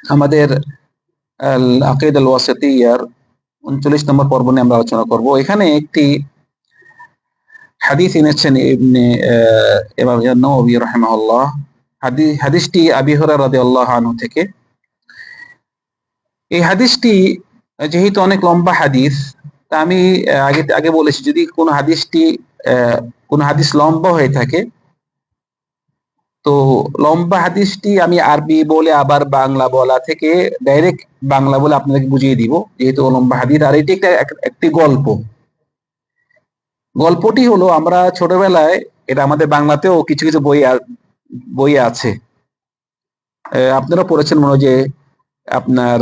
আমাদের আকিদ আল ওয়াসিয়ার উনচল্লিশ নম্বর পর্ব নিয়ে আমরা আলোচনা করব। এখানে একটি হাদিস এনেছেন ইবনে ইমাম নবী রাহিমাহুল্লাহ। হাদিস হাদিসটি আবি হুরায়রা রাদিয়াল্লাহু আনহু থেকে। এই হাদিসটি যেহেতু অনেক লম্বা হাদিস, তা আমি আগে আগে বলেছি, যদি কোন হাদিসটি কোন হাদিস লম্বা হয়ে থাকে তো লম্বা হাদিসটি আমি আরবি বলে আবার বাংলা বলা থেকে ডাইরেক্ট বাংলা বলে আপনাদেরকে বুঝিয়ে দিব, যেহেতু লম্বা হাদিস। আর এটি একটা এক- একটি গল্প। গল্পটি হলো, আমরা ছোটবেলায়, এটা আমাদের বাংলাতেও কিছু কিছু বই বই আছে। আপনারা পড়েছেন মনে যে আপনার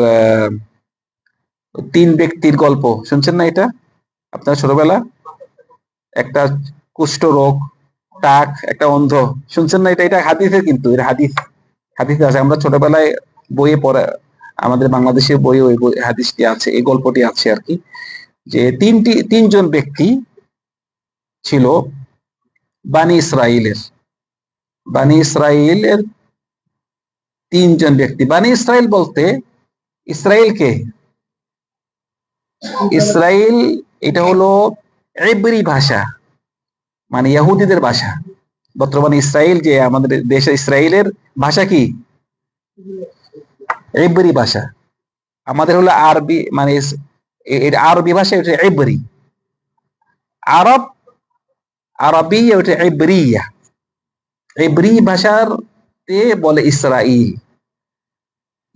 তিন ব্যক্তির গল্প। শুনছেন না এটা? আপনার ছোটবেলা? একটা কুষ্ঠ রোগ। টাক একটা অন্ধ। শুনছেন না? এটা এটা হাদিসের কিন্তু এটা হাদিস। হাদিস আছে। আমরা ছোটবেলায় বইয়ে পড়া আমাদের বাংলাদেশের বইয়ে ওই হাদিসটি আছে এই গল্পটি আছে আর কি। যে তিনটি তিনজন ব্যক্তি ছিল বানি ইসরায়েলের বানি ইসরায়েলের তিনজন ব্যক্তি। বানি ইসরায়েল বলতে ইসরায়েলকে ইসরায়েল এটা হলো এব্রি ভাষা। মানে ইহুদিদের ভাষা। বর্তমানে ইসরায়েল যে আমাদের দেশে ইসরায়েলের ভাষা কি? এব্রি ভাষা। আমাদের হলো আরবি মানে আরবি ভাষা এটা এব্রি আরব আরবি ওটা এব্রিয়া এব্রি ভাষার তে বলে ইসরাইল।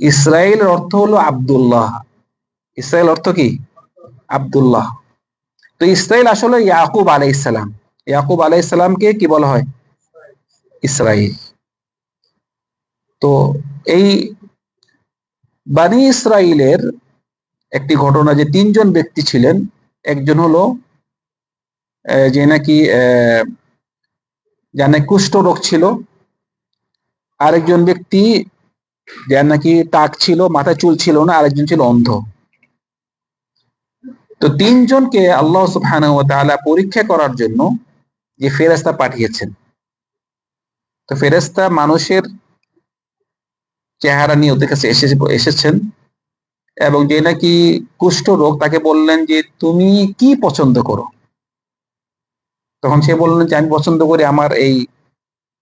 ইসরায়েল অর্থ হলো আব্দুল্লাহ। ইসরায়েল অর্থ কি? আব্দুল্লাহ। তো ইসরায়েল আসলে ইয়াকুব আলাইসালাম ইয়াকুব আলাইসালামকে কি বলা হয়? ইসরায়েল তো এই বানি ইসরায়েলের একটি ঘটনা যে তিনজন ব্যক্তি ছিলেন, একজন হলো যে নাকি যার কুষ্ঠ রোগ ছিল, আরেকজন ব্যক্তি যার নাকি টাক ছিল মাথায় চুল ছিল না, আরেকজন ছিল অন্ধ। তো তিনজনকে আল্লাহ সুবহানাহু পরীক্ষা করার জন্য যে ফেরেশতা পাঠিয়েছেন। তো ফেরেশতা মানুষের চেহারা নিয়ে ওদের কাছে এসে এসেছেন এবং যে নাকি কুষ্ঠ রোগ তাকে বললেন যে, তুমি কি পছন্দ করো? তখন সে বললেন যে, আমি পছন্দ করি আমার এই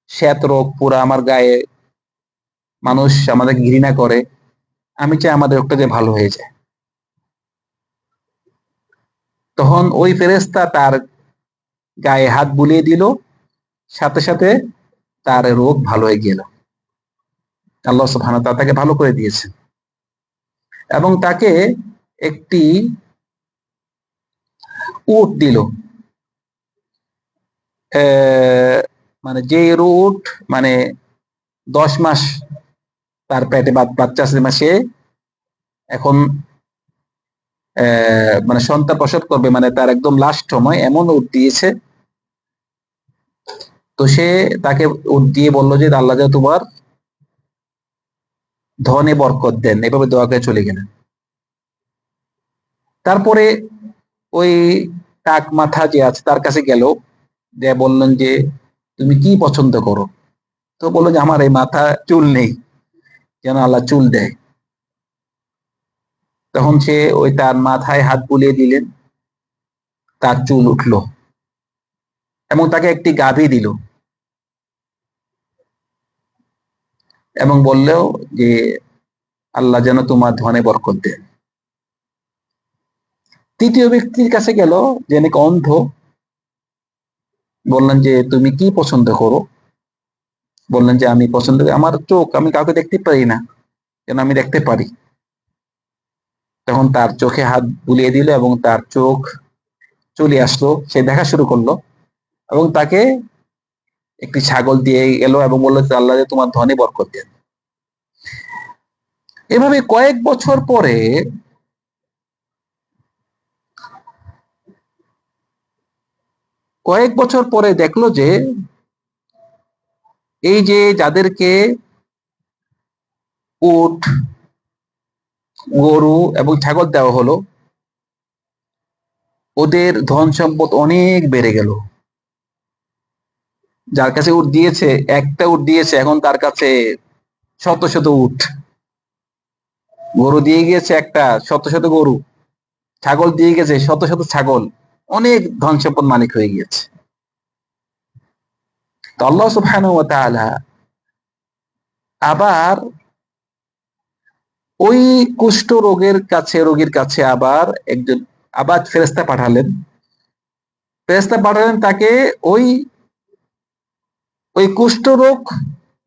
শ্বেত রোগ, পুরা আমার গায়ে মানুষ আমাদের ঘৃণা করে। আমি চাই আমাদের রোগটা যে ভালো হয়ে যায়। তখন ওই ফেরেশতা তার গায়ে হাত বুলিয়ে দিল। সাথে সাথে তার রোগ ভালো হয়ে গেল। আল্লাহ সুবহানাহু ওয়া তাআলা তাকে ভালো করে দিয়েছেন। এবং তাকে একটি উট দিল। মানে যে উট মানে দশ মাস তার পেটে বাচ- বাচ্চা আছে মানে সে এখন মানে সন্তান প্রসব করবে মানে তার একদম লাস্ট সময় এমন উট দিয়েছে তো সে তাকে দিয়ে বলল যে আল্লাহ যা তোমার ধনে বরকত দেন। এভাবে দোয়া করে চলে গেলেন। তারপরে ওই টাক মাথা যে আছে, তার কাছে গেল। যে বললেন যে, তুমি কি পছন্দ করো? তো বলল যে, আমার এই মাথা চুল নেই। যেন আল্লাহ চুল দেয়। তখন সে ওই তার মাথায় হাত বুলিয়ে দিলেন। তার চুল উঠল। এবং তাকে একটি গাভী দিল। এবং বললেও যে, আল্লাহ যেন তোমার ধনে বরকত দেন। তৃতীয় ব্যক্তির কাছে গেল, যে নাকি অন্ধ। বললেন যে, তুমি কি পছন্দ করো? বললেন যে, আমি পছন্দ করি, আমার চোখ, আমি কাউকে দেখতে পারি না যেন আমি দেখতে পারি? তখন তার চোখে হাত বুলিয়ে দিল এবং তার চোখ চলে আসলো। সে দেখা শুরু করল। এবং তাকে একটি ছাগল দিয়ে এলো এবং বলল আল্লাহ যে তোমার ধনে বরকত দেন। এভাবে কয়েক বছর পরে কয়েক বছর পরে দেখল যে এই যে যাদেরকে উট, গরু এবং ছাগল দেওয়া হলো, ওদের ধন সম্পদ অনেক বেড়ে গেল। যার কাছে উট দিয়েছে, একটা উট দিয়েছে, এখন তার কাছে শত শত উট। গরু দিয়ে গিয়েছে একটা, শত শত গরু। ছাগল দিয়ে গেছে, শত শত ছাগল। অনেক ধন সম্পদ মালিক হয়ে গিয়েছে। আবার ওই কুষ্ঠ রোগের কাছে, রোগীর কাছে আবার একজন আবার ফেরেস্তা পাঠালেন। ফেরেস্তা পাঠালেন তাকে ওই ওই কুষ্ঠ রোগ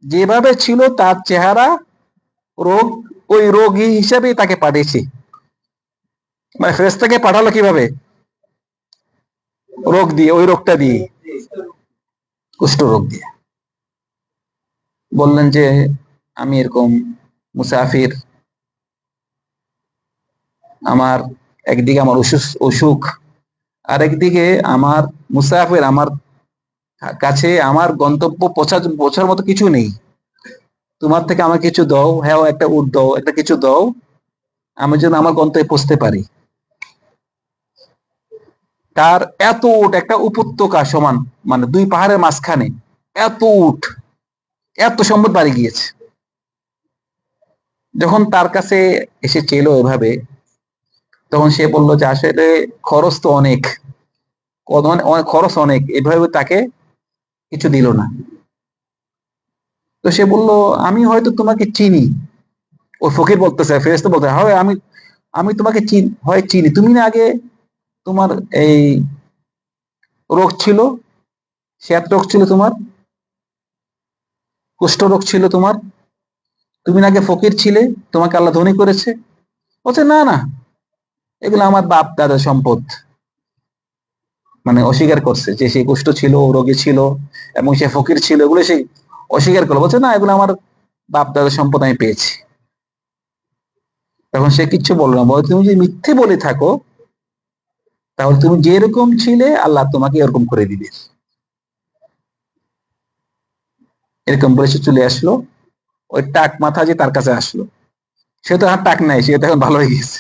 যেভাবে ছিল তার চেহারা রোগ, ওই রোগী হিসেবে তাকে পাঠিয়েছে। মানে ফেরেস্তাকে পাঠালো কীভাবে? রোগ দিয়ে, ওই রোগটা দিয়ে, কুষ্ঠ রোগ দিয়ে। বললেন যে, আমি এরকম মুসাফির, আমার একদিকে আমার অসুখ অসুখ আর একদিকে আমার মুসাফির, আমার কাছে আমার গন্তব্য পৌঁছা পৌঁছার মতো কিছু নেই। তোমার থেকে আমার কিছু দাও হ্যাঁ একটা উট দাও, একটা কিছু দাও, আমি যেন আমার গন্তব্যে পৌঁছতে পারি। তার এত উট, একটা উপত্যকা সমান মানে দুই পাহাড়ের মাঝখানে, এত উট, এত সম্পদ বাড়ি গিয়েছে। যখন তার কাছে এসে চেলো এভাবে, তখন সে বলল যে, আসলে খরচ তো অনেক খরচ অনেক। এভাবে তাকে কিছু দিল না। তো সে বলল, আমি হয়তো তোমাকে চিনি। ও ফকির বলতেছে ফেরেস্তা বলতে হয়, আমি আমি তোমাকে চিন, হয়, চিনি। তুমি না আগে তোমার এই রোগ ছিল শ্যাত রোগ ছিল তোমার, কুষ্ঠ রোগ ছিল তোমার, তুমি না আগে ফকির ছিলে, তোমাকে আল্লাহ ধনী করেছে। বলছে, না না, এগুলো আমার বাপ দাদা সম্পদ। মানে অস্বীকার করছে যে সে কুষ্ঠ ছিল, রোগী ছিল এবং সে ফকির ছিল, এগুলো সে অস্বীকার করল। বলছে, না, এগুলো আমার বাপ দাদার সম্পদ, আমি পেয়েছি। তখন সে কিচ্ছু বলল না। বলে, তুমি যদি মিথ্যে বলে থাকো, তাহলে তুমি যেরকম ছিলে, আল্লাহ তোমাকে এরকম করে দিবে। এরকম বলে সে চলে আসলো। ওই টাক মাথা যে তার কাছে আসলো। সে তো আর টাক নাই, সে তো এখন ভালো হয়ে গেছে।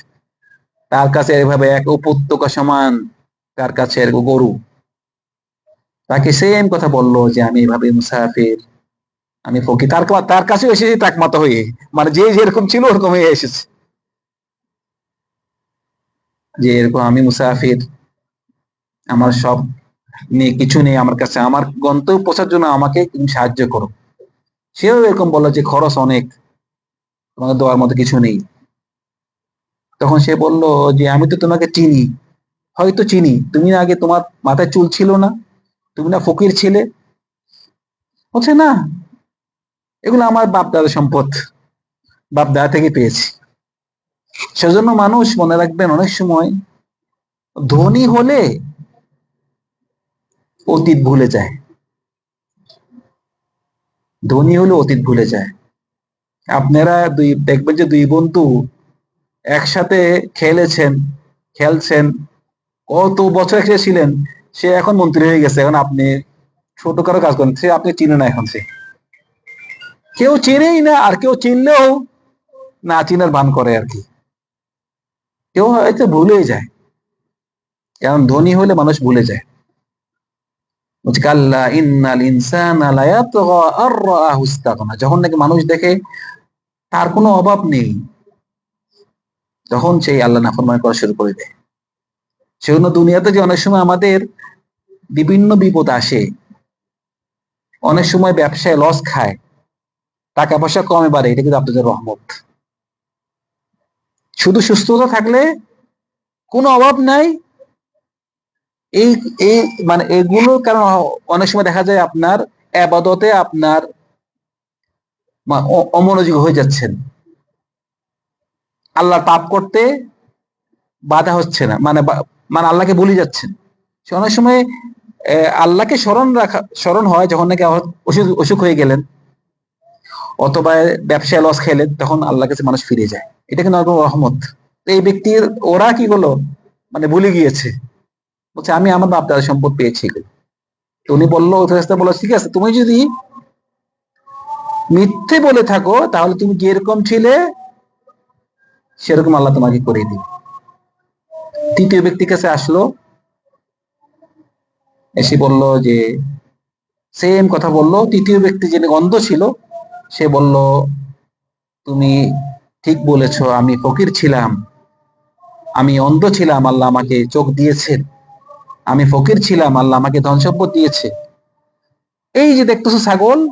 তার কাছে এভাবে এক উপত্যকা সমান তার কাছে এরকম গরু। তাকে সেম কথা বলল যে, আমি এভাবে মুসাফির, আমি ফকি তার তার কাছে এসেছি টাক মাথা হয়ে। মানে যে যেরকম ছিল ওরকম হয়ে এসেছে। যে এরকম আমি মুসাফির, আমার সব নেই, কিছু নেই আমার কাছে। আমার গন্তব্য পৌঁছার জন্য আমাকে তুমি সাহায্য করো। সেও এরকম বলল যে, খরচ অনেক তোমাকে দেওয়ার মতো কিছু নেই। তখন সে বলল যে, আমি তো তোমাকে চিনি। হয়তো চিনি। তুমি না আগে তোমার মাথায় চুল ছিল না। তুমি না ফকির ছিলে। বলছে, না, এগুলো আমার বাপ দাদা সম্পদ। বাপ দাদা থেকে পেয়েছি। সেজন্য মানুষ মনে রাখবেন, অনেক সময় ধনী হলে অতীত ভুলে যায়। ধনী হলে অতীত ভুলে যায়। আপনারা দুই, দেখবেন যে দুই বন্ধু একসাথে খেলেছেন, খেলছেন। কত বছর একসাথে ছিলেন? সে এখন মন্ত্রী হয়ে গেছে। এখন আপনি ছোট কারও কাজ করেন, সে আপনি চিনে না এখন সে। কেউ চেনেই না, আর কেউ চিনলেও না চিনার ভান করে আর কি। কেউ হয়তো ভুলেই যায়। কারণ ধনী হলে মানুষ ভুলে যায়। যখন নাকি মানুষ দেখে, তার কোনো অভাব নেই। তখন সেই আল্লাহ নাফরমানি করা শুরু করে দেয়। সেজন্য দুনিয়াতে যে অনেক সময় আমাদের বিভিন্ন বিপদ আসে, অনেক সময় ব্যবসায় লস খায় টাকা পয়সা কমে বাড়ে, এটা কিন্তু আপনাদের রহমত। শুধু সুস্থতা থাকলে কোনো অভাব নাই। এই এই মানে এগুলো কারণ অনেক সময় দেখা যায় আপনার আবাদতে আপনার অমনোযোগী হয়ে যাচ্ছেন। আল্লাহ পাপ করতে বাধা হচ্ছে না মানে মানে আল্লাহকে ভুলে যাচ্ছেন। সে অনেক সময় আল্লাহকে স্মরণ রাখা, স্মরণ হয় যখন নাকি অসুখ অসুখ হয়ে গেলেন। অথবা ব্যবসায় লস খেলেন, তখন আল্লাহর কাছে মানুষ ফিরে যায়। এটা কিন্তু একদম রহমত। এই ব্যক্তির, ওরা কি করল? মানে ভুলে গিয়েছে। বলছে, আমি আমার বাপ দাদা সম্পদ পেয়েছি তো উনি বলল বলল ঠিক আছে, তুমি যদি মিথ্যে বলে থাকো, তাহলে তুমি যেরকম ছিলে, সেরকম আল্লাহ তোমাকে করে দিবে। তৃতীয় ব্যক্তির কাছে আসলো। এসে বলল যে সেম কথা বলল। তৃতীয় ব্যক্তি যিনি অন্ধ ছিল, সে বলল, তুমি ঠিক বলেছ, আমি ফকির ছিলাম। আমি অন্ধ ছিলাম, আল্লাহ আমাকে চোখ দিয়েছেন। আমি ফকির ছিলাম, আল্লাহ আমাকে ধন সম্পদ দিয়েছে। এই যে দেখতেছো ছাগল,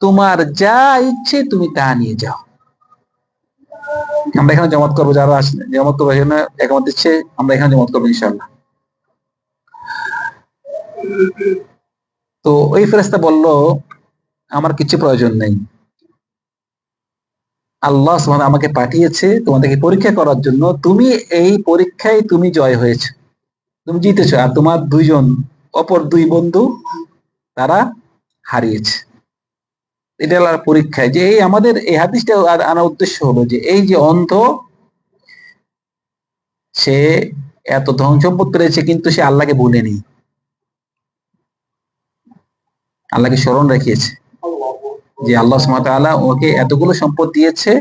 তোমার যা ইচ্ছে তুমি তা নিয়ে যাও। আমরা এখানে জমাত করব, যারা আসলে জমাত করব এখানে একমত দিচ্ছে, আমরা এখানে জমাত করব ইনশাল্লাহ তো ওই ফেরেস্তা বলল, আমার কিছু প্রয়োজন নেই। আল্লাহ সুবহানাহু আমাকে পাঠিয়েছে তোমাদেরকে পরীক্ষা করার জন্য। তুমি এই পরীক্ষায় তুমি জয় হয়েছে। তুমি জিতেছো। আর তোমার দুইজন অপর দুই বন্ধু তারা হারিয়েছে। এটা পরীক্ষায় যে এই আমাদের এই হাদিসটা আনার উদ্দেশ্য হলো যে এই যে অন্ধ, সে এত ধন সম্পদ পেয়েছে কিন্তু সে আল্লাহকে ভুলেনি আল্লাহকে স্মরণ রেখেছে যে আল্লাহ সুবহানাহু ওকে এতগুলো সম্পদ দিয়েছে,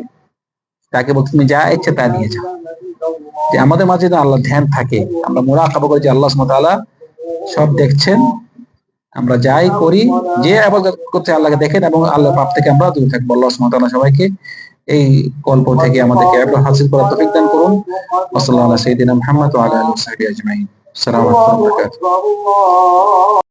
তাকে বলতে তুমি যা ইচ্ছে তা নিয়ে যাও। যে আমাদের মাঝে আল্লাহ ধ্যান থাকে। আমরা মোরাকাবা করি যে আল্লাহ ওয়া সব দেখছেন আমরা যাই করি, যে আবাদত করতে আল্লাহকে দেখেন এবং আল্লাহ পাপ থেকে আমরা দূরে থাকব। আল্লাহ সুবহানাহু সবাইকে এই গল্প থেকে আমাদেরকে আবার হাসিল করার তফিক দান করুন। আসসালাম সাল্লাল্লাহু আলা সাইয়্যিদিনা মুহাম্মদ ওয়া আলা আলিহি ওয়া সাহবিহি আজমাইন। আসসালামু